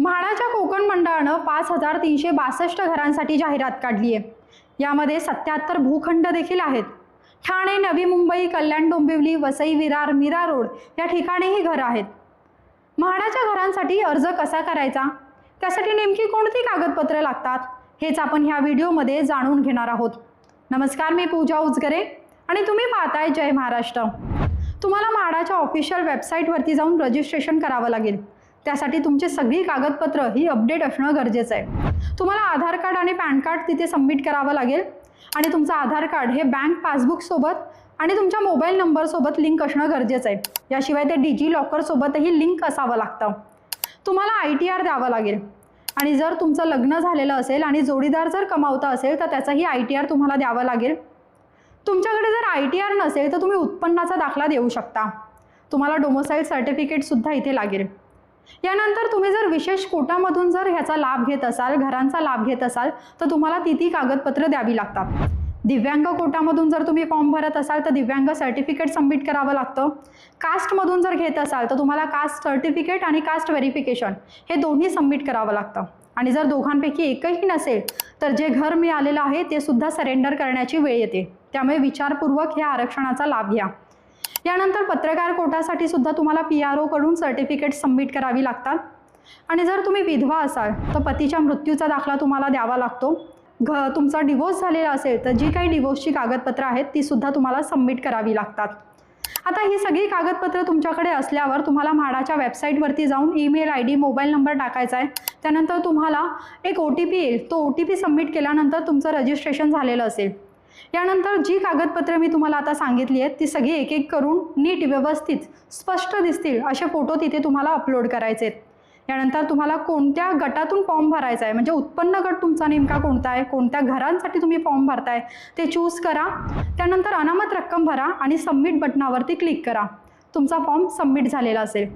म्हाडाच्या कोकण मंडळानं पाच हजार तीनशे बासष्ट घरांसाठी जाहिरात काढली आहे. यामध्ये सत्याहत्तर भूखंड देखील आहेत. ठाणे नवी मुंबई कल्याण डोंबिवली वसई विरार मीरा रोड या ठिकाणीही घरं आहेत. म्हाडाच्या घरांसाठी अर्ज कसा करायचा? त्यासाठी नेमकी कोणती कागदपत्रं लागतात? हेच आपण ह्या व्हिडिओमध्ये जाणून घेणार आहोत. नमस्कार मी पूजा उजगरे आणि तुम्ही पाहताय जय महाराष्ट्र. तुम्हाला म्हाडाच्या ऑफिशियल वेबसाईटवरती जाऊन रजिस्ट्रेशन करावं लागेल. त्यासाठी तुमची सगळी कागदपत्र ही अपडेट असणं गरजेचं आहे. तुम्हाला आधार कार्ड आणि पॅन कार्ड तिथे सबमिट करावं लागेल आणि तुमचं आधार कार्ड हे बँक पासबुकसोबत आणि तुमच्या मोबाईल नंबरसोबत लिंक असणं गरजेचं आहे. याशिवाय ते डिजी लॉकरसोबतही लिंक असावं लागतं. तुम्हाला आय टी आर द्यावं लागेल. आणि जर तुमचं लग्न झालेलं असेल आणि जोडीदार जर कमावता असेल तर त्याचाही आय टी आर तुम्हाला द्यावं लागेल. तुमच्याकडे जर आय टी आर नसेल तर तुम्ही उत्पन्नाचा दाखला देऊ शकता. तुम्हाला डोमोसाईल सर्टिफिकेटसुद्धा इथे लागेल. यानंतर तुम्ही जर विशेष कोटामधून जर ह्याचा लाभ घेत असाल घरांचा लाभ घेत असाल तर तुम्हाला ती ती कागदपत्र द्यावी लागतात. दिव्यांग कोटामधून जर तुम्ही फॉर्म भरत असाल तर दिव्यांग सर्टिफिकेट सबमिट करावं लागतं. कास्टमधून जर घेत असाल तर तुम्हाला कास्ट सर्टिफिकेट आणि कास्ट व्हेरिफिकेशन हे दोन्ही सबमिट करावं लागतं. आणि जर दोघांपैकी एकही नसेल तर जे घर मिळालेलं आहे ते सुद्धा सरेंडर करण्याची वेळ येते. त्यामुळे विचारपूर्वक ह्या आरक्षणाचा लाभ घ्या. यानंतर पत्रकार कोटासाठी सुद्धा तुम्हाला पी आर ओकडून सर्टिफिकेट सबमिट करावी लागतात. आणि जर तुम्ही विधवा असाल तर पतीच्या मृत्यूचा दाखला तुम्हाला द्यावा लागतो. घ तुमचा डिवोर्स झालेला असेल तर जी काही डिवोर्सची कागदपत्रं आहेत ती सुद्धा तुम्हाला सबमिट करावी लागतात. आता ही सगळी कागदपत्रं तुमच्याकडे असल्यावर तुम्हाला म्हाडाच्या वेबसाईटवरती जाऊन email I D mobile number टाकायचा आहे. त्यानंतर तुम्हाला एक ओ टी पी येईल. तो ओ टी पी सबमिट केल्यानंतर तुमचं रजिस्ट्रेशन झालेलं असेल. यानंतर जी कागदपत्रं मी तुम्हाला आता सांगितली आहेत ती सगळी एक एक करून नीट व्यवस्थित स्पष्ट दिसतील असे फोटो तिथे तुम्हाला अपलोड करायचे आहेत. यानंतर तुम्हाला कोणत्या गटातून फॉर्म भरायचा आहे म्हणजे उत्पन्न गट तुमचा नेमका कोणता आहे कोणत्या घरांसाठी तुम्ही फॉर्म भरताय ते चूज करा. त्यानंतर अनामत रक्कम भरा आणि सबमिट बटनावरती क्लिक करा. तुमचा फॉर्म सबमिट झालेला असेल.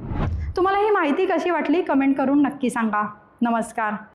तुम्हाला ही माहिती कशी वाटली कमेंट करून नक्की सांगा. नमस्कार.